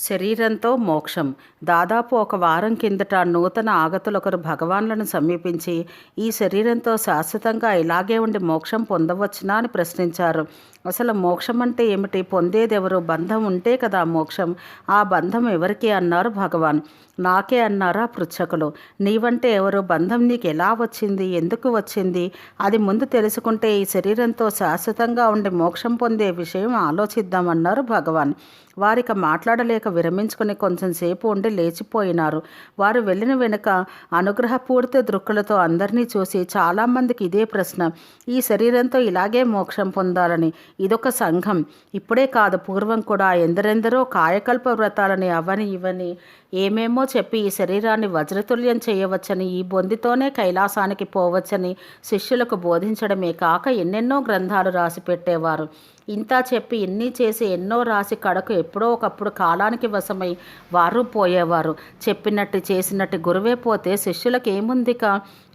శరీరంతో మోక్షం. దాదాపు ఒక వారం కిందట నూతన ఆగతులొకరు భగవాన్లను సమీపించి ఈ శరీరంతో శాశ్వతంగా ఇలాగే ఉండి మోక్షం పొందవచ్చునా అని ప్రశ్నించారు. అసలు మోక్షం అంటే ఏమిటి? పొందేదెవరు? బంధం ఉంటే కదా మోక్షం. ఆ బంధం ఎవరికి అన్నారు భగవాన్. నాకే అన్నారా పృచ్ఛకులు. నీవంటే ఎవరు? బంధం నీకు ఎలా వచ్చింది? ఎందుకు వచ్చింది? అది ముందు తెలుసుకుంటే ఈ శరీరంతో శాశ్వతంగా ఉండి మోక్షం పొందే విషయం ఆలోచిద్దామన్నారు భగవాన్. వారిక మాట్లాడలేక విరమించుకుని కొంచెం సేపు ఉండి లేచిపోయినారు. వారు వెళ్ళిన వెనుక అనుగ్రహపూరిత దృక్కులతో అందరినీ చూసి చాలామందికి ఇదే ప్రశ్న ఈ శరీరంతో ఇలాగే మోక్షం పొందాలని ఇదొక సంఘం. ఇప్పుడే కాదు పూర్వం కూడా ఎందరెందరో కాయకల్ప వ్రతాలని అవని ఇవని ఏమేమో చెప్పి ఈ శరీరాన్ని వజ్రతుల్యం చేయవచ్చని ఈ బొందితోనే కైలాసానికి పోవచ్చని శిష్యులకు బోధించడమే కాక ఎన్నెన్నో గ్రంథాలు రాసి పెట్టేవారు ఇంత చెప్పి ఇన్ని చేసి ఎన్నో రాసి కడకు ఎప్పుడో ఒకప్పుడు కాలానికి వశమై వారు పోయేవారు. చెప్పినట్టు చేసినట్టు గురువే పోతే శిష్యులకు ఏముందిక?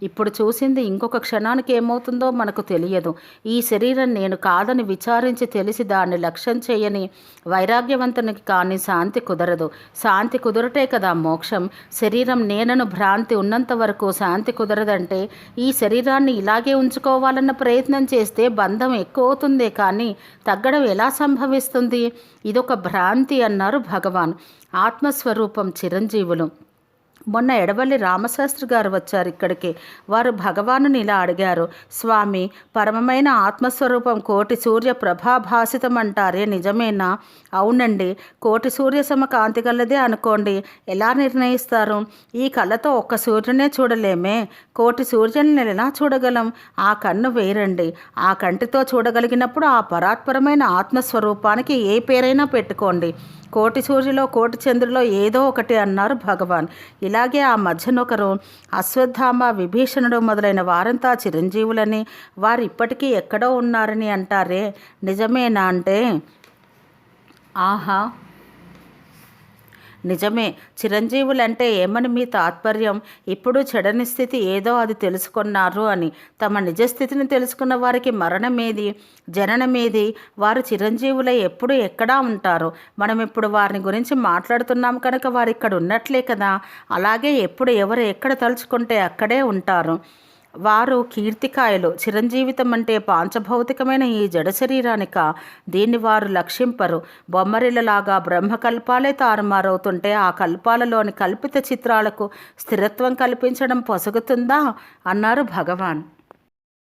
ఇప్పుడు చూసింది ఇంకొక క్షణానికి ఏమవుతుందో మనకు తెలియదు. ఈ శరీరం నేను కాదని విచారించి తెలిసి దాన్ని లక్ష్యం చేయని వైరాగ్యవంతునికి కానీ శాంతి కుదరదు. శాంతి కుదరటే కదా మోక్షం. శరీరం నేనను భ్రాంతి ఉన్నంత వరకు శాంతి కుదరదంటే ఈ శరీరాన్ని ఇలాగే ఉంచుకోవాలన్న ప్రయత్నం చేస్తే బంధం ఎక్కువ అవుతుందే కానీ తగ్గడం ఎలా సంభవిస్తుంది? ఇదొక భ్రాంతి అన్నారు భగవాన్. ఆత్మస్వరూపం చిరంజీవులు. మొన్న ఎడవల్లి రామశాస్త్రి గారు వచ్చారు ఇక్కడికి. వారు భగవానుని ఇలా అడిగారు స్వామి పరమమైన ఆత్మస్వరూపం కోటి సూర్య ప్రభాభాసితం అంటారే నిజమేనా? అవునండి కోటి సూర్య సమ కాంతి గలదే అనుకోండి ఎలా నిర్ణయిస్తారు? ఈ కళ్ళతో ఒక్క సూర్యునే చూడలేమే. కోటి సూర్యుని ఎలా చూడగలం? ఆ కన్ను వేరండి. ఆ కంటితో చూడగలిగినప్పుడు ఆ పరాత్పరమైన ఆత్మస్వరూపానికి ఏ పేరైనా పెట్టుకోండి. కోటి సూర్యులో కోటి చంద్రులో ఏదో ఒకటి అన్నారు భగవాన్. ఇలా ఇలాగే ఆ మధ్యనొకరు అశ్వత్థామ విభీషణుడు మొదలైన వారంతా చిరంజీవులని వారు ఇప్పటికీ ఎక్కడో ఉన్నారని అంటారే. నిజమేనా అంటే? ఆహా! నిజమే చిరంజీవులంటే ఏమని మీ తాత్పర్యం ఇప్పుడు చెడని స్థితి ఏదో అది తెలుసుకున్నారు అని. తమ నిజస్థితిని తెలుసుకున్న వారికి మరణమేది? జననమేది? వారు చిరంజీవులై ఎప్పుడు ఎక్కడా ఉంటారు? మనం ఇప్పుడు వారిని గురించి మాట్లాడుతున్నాం కనుక వారు ఇక్కడ ఉన్నట్లే కదా? అలాగే ఎప్పుడు ఎవరు ఎక్కడ తలుచుకుంటే అక్కడే ఉంటారు? వారు కీర్తికాయలు. చిరంజీవితం అంటే పాంచభౌతికమైన ఈ జడ శరీరానిక దీన్ని వారు లక్షింపరు బొమ్మరిల్లలాగా బ్రహ్మకల్పాలే తారుమారవుతుంటే ఆ కల్పాలలోని కల్పిత చిత్రాలకు స్థిరత్వం కల్పించడం పొసగుతుందా? అన్నారు భగవాన్.